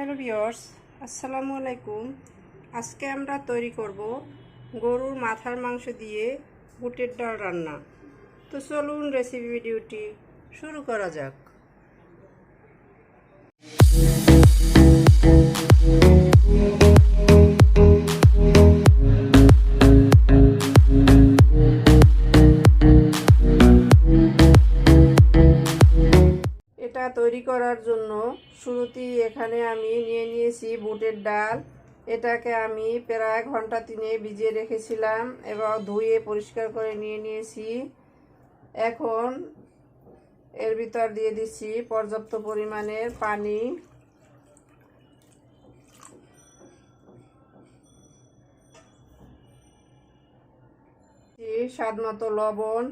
Hello viewers আসসালামু আলাইকুম। আজকে আমরা তৈরি করব গরুর মাথার মাংস দিয়ে বুটের ডাল রান্না। তো চলুন রেসিপি ভিডিওটি শুরু করা যাক। করার জন্য শুরুতেই এখানে আমি নিয়ে নিয়েছি বুটের ডাল। এটাকে আমি প্রায় ঘণ্টা তিনে ভিজিয়ে রেখেছিলাম এবং ধুয়ে পরিষ্কার করে নিয়ে নিয়েছি। এখন এর ভিতর দিয়ে দিচ্ছি পর্যাপ্ত পরিমাণের পানি। স্বাদ মতো লবণ।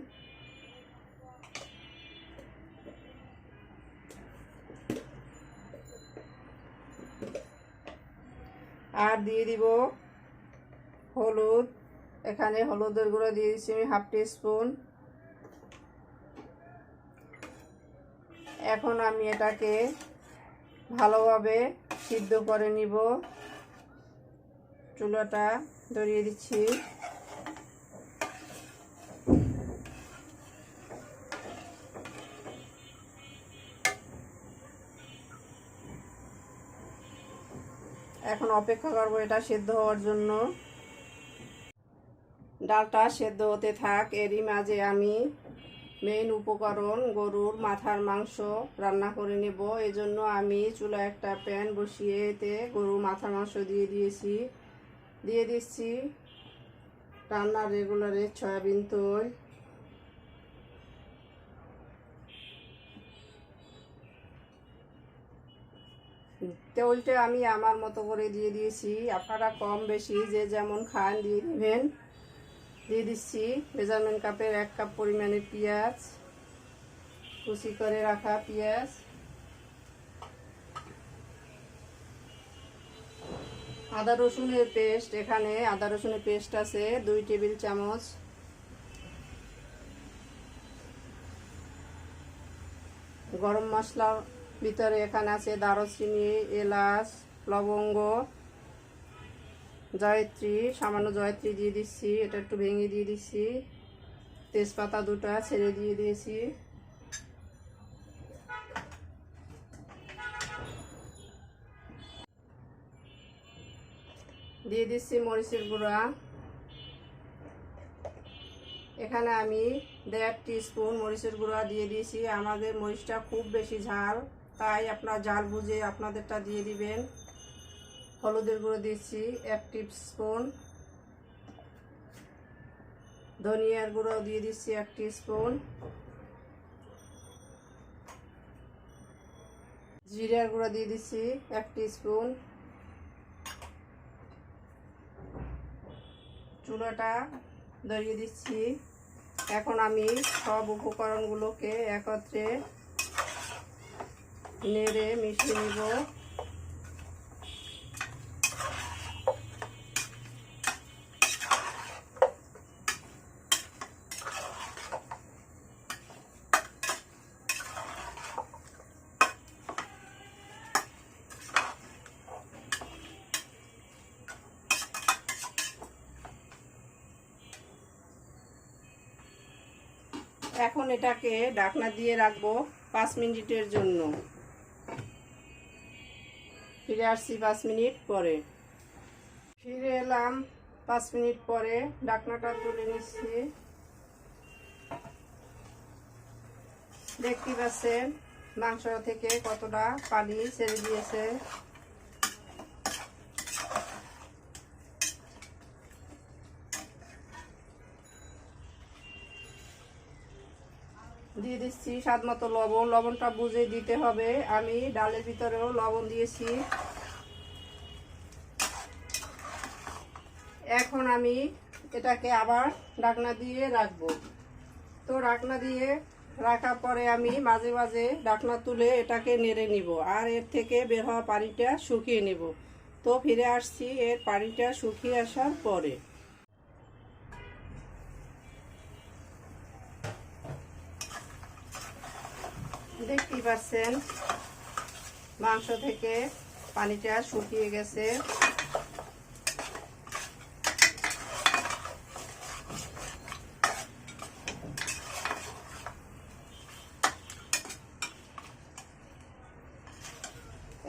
আর দিয়ে দিব হলুদ। এখানে হলুদের গুঁড়ো দিয়ে দিচ্ছি আমি হাফ টি স্পুন এখন আমি এটাকে ভালোভাবে সিদ্ধ করে নিব। চুলাটা ধরিয়ে দিচ্ছি। এখন অপেক্ষা করব এটা সেদ্ধ হওয়ার জন্য। ডালটা সেদ্ধ হতে থাক, এরই মাঝে আমি মেইন উপকরণ গরুর মাথার মাংস রান্না করে নেব। এজন্য আমি চুলা একটা প্যান বসিয়ে এতে গরুর মাথার মাংস দিয়ে দিয়েছি। দিয়ে দিচ্ছি। রান্নার রেগুলারে সয়াবিন তৈল তেলটা আমি আমার মতো করে দিয়ে দিয়েছি। আপনারা কম বেশি যে যেমন খান দিয়ে দিবেন। দিয়ে দিচ্ছি মেজারমেন্ট কাপের এক কাপ পরিমাণে পেঁয়াজ, কুচি করে রাখা পেঁয়াজ। আদা রসুনের পেস্ট এখানে, আদা রসুনের পেস্ট আছে, দুই টেবিল চামচ। গরম মশলা ভিতরে এখানে আছে দারচিনি এলাচ, লবঙ্গ, জয়ত্রী, সামান্য জয়ত্রী দিয়ে দিচ্ছি, এটা একটু ভেঙে দিয়ে দিচ্ছি। তেজপাতা দুটো ছেড়ে দিয়ে দিয়েছি। দিয়ে দিচ্ছি মরিচের গুঁড়া। এখানে আমি দেড় স্পুন মরিচের গুঁড়া দিয়ে দিয়েছি। আমাদের মরিচটা খুব বেশি ঝাল। তাই আপনার জাল বুঝে আপনাদেরটা দিয়ে দিবেন। হলুদের গুঁড়ো দিচ্ছি, এক স্পুন ধনিয়ার গুঁড়ো দিয়ে দিচ্ছি, এক স্পুন জিরার গুঁড়ো দিয়ে দিচ্ছি, এক স্পুন চুলাটা ধরিয়ে দিচ্ছি। এখন আমি সব উপকরণগুলোকে একত্রে নেড়ে মিশিয়ে নিব। এখন এটাকে ঢাকনা দিয়ে রাখব পাঁচ মিনিটের জন্য। ফিরে আসছি পাঁচ মিনিট পরে। ফিরে এলাম পাঁচ মিনিট পরে, ডাকনাটা তুলে নিচ্ছি। দেখতে পাচ্ছেন মাংস থেকে কতটা পানি ছেড়ে দিয়েছে। দিয়ে দিচ্ছি স্বাদ মতো লবণ। লবণটা বুঝে দিতে হবে। আমি ডালের ভিতরেও লবণ দিয়েছি। এখন আমি এটাকে আবার ডাকনা দিয়ে রাখব। তো ডাকনা দিয়ে রাখার পরে আমি মাঝে মাঝে ডাকনা তুলে এটাকে নেড়ে নিব। আর এর থেকে বের হওয়া পানিটা শুকিয়ে নেব। তো ফিরে আসছি এর পানিটা শুকিয়ে আসার পরে। দেখতেই পাচ্ছেন মাংস থেকে পানিটা শুকিয়ে গেছে।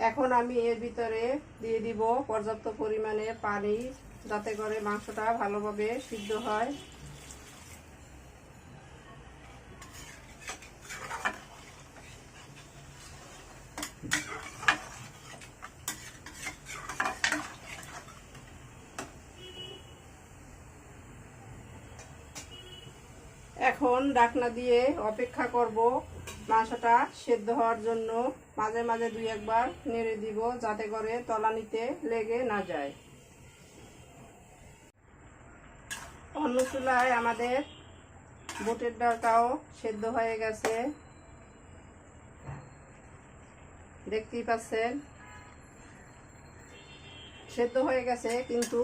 এখন আমি এর ভিতরে দিয়ে দিব পর্যাপ্ত পরিমাণে পানি, যাতে করে মাংসটা ভালোভাবে সিদ্ধ হয়। এখন ডাকনা দিয়ে অপেক্ষা করব মাংসটা সেদ্ধ হওয়ার জন্য। মাঝে মাঝে দুই একবার নেড়ে দিব যাতে করে তলানিতে লেগে না যায়। অন্য চুলায় আমাদের বুটের ডালটাও সেদ্ধ হয়ে গেছে। দেখতেই পাচ্ছেন? সেদ্ধ হয়ে গেছে, কিন্তু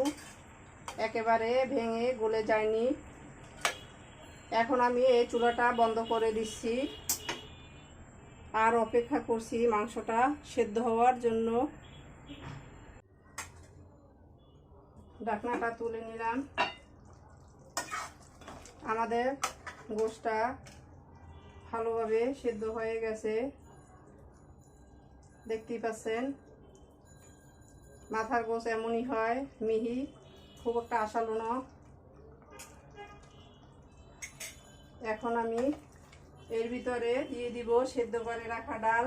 একেবারে ভেঙে গলে যায়নি। এখন আমি এই চুলাটা বন্ধ করে দিচ্ছি আর অপেক্ষা করছি মাংসটা সেদ্ধ হওয়ার জন্য। ঢাকনাটা তুলে নিলাম। আমাদের গোশটা ভালোভাবে সেদ্ধ হয়ে গেছে। দেখতেই পাচ্ছেন। মাথার গোছ এমনই হয়, মিহি, খুব একটা আশালো এখন আমি এর ভিতরে দিয়ে দিব সেদ্ধ করে রাখা ডাল।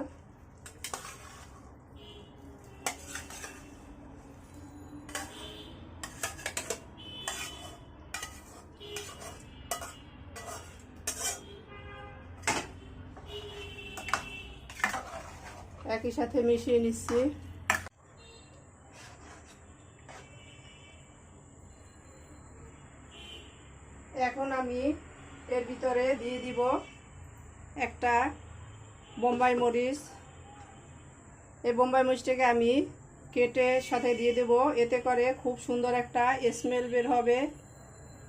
একই সাথে মিশিয়ে নিচ্ছি। এখন আমি এর ভিতরে দিয়ে দিব একটা বোম্বাই মরিচ। এই বোম্বাই মরিচটাকে আমি কেটে সাথে দিয়ে দেব। এতে করে খুব সুন্দর একটা স্মেল বের হবে।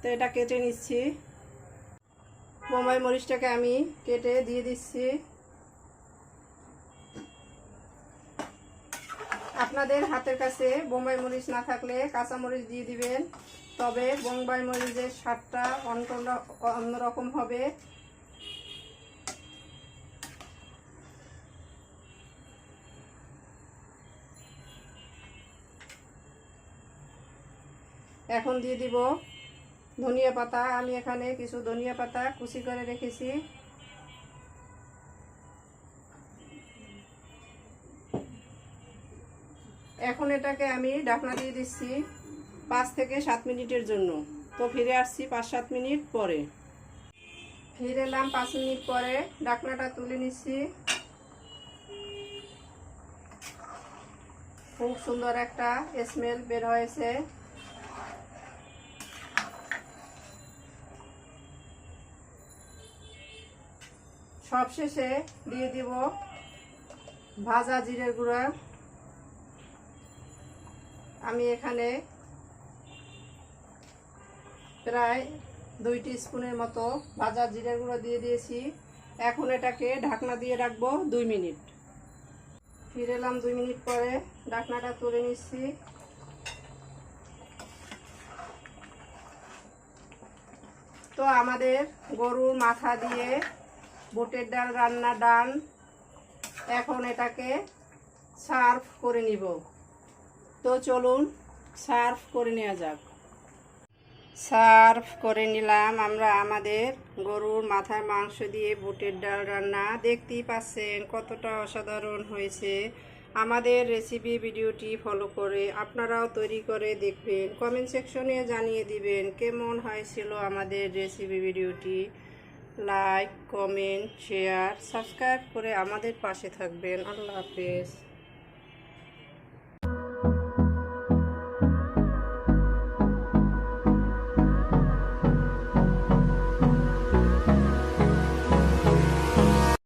তো এটা কেটে নিচ্ছি। বোম্বাই মরিচটাকে আমি কেটে দিয়ে দিচ্ছি। আপনাদের হাতের কাছে বোম্বাই মরিচ না থাকলে কাঁচা মরিচ দিয়ে দিবেন। তবে বোম্বাই মরিচের স্বাদটা অন্য অন্যরকম হবে। এখন দিয়ে দিব ধনিয়া পাতা। আমি এখানে কিছু ধনিয়া পাতা কুচি করে রেখেছি। এখন এটাকে আমি ঢাকনা দিয়ে দিচ্ছি পাঁচ থেকে সাত মিনিটের জন্য। তো ফিরে আসছি পাঁচ সাত মিনিট পরে। ফিরে এলাম পাঁচ মিনিট পরে ঢাকনাটা তুলে নিচ্ছি। খুব সুন্দর একটা স্মেল বের হয়েছে। সবশেষে দিয়ে দিব ভাজা জিরের গুঁড়া। আমি এখানে প্রায় দুই স্পুনের মতো ভাজা জিরে গুঁড়ো দিয়ে দিয়েছি। এখন এটাকে ঢাকনা দিয়ে রাখব দুই মিনিট। ফিরে এলাম দুই মিনিট পরে, ঢাকনাটা তুলে নিচ্ছি। তো আমাদের গরুর মাথা দিয়ে বুটের ডাল রান্না ডান এখন এটাকে সার্ভ করে নিব। তো চলুন, সার্ভ করে নেওয়া যাক। সার্ভ করে নিলাম আমরা আমাদের গরুর মাথার মাংস দিয়ে বুটের ডাল রান্না। দেখতেই পাচ্ছেন কতটা অসাধারণ হয়েছে। আমাদের রেসিপি ভিডিওটি ফলো করে আপনারাও তৈরি করে দেখবেন। কমেন্ট সেকশনে জানিয়ে দিবেন কেমন হয়েছিল আমাদের রেসিপি ভিডিওটি। লাইক কমেন্ট শেয়ার সাবস্ক্রাইব করে আমাদের পাশে থাকবেন। আল্লাহ হাফেজ।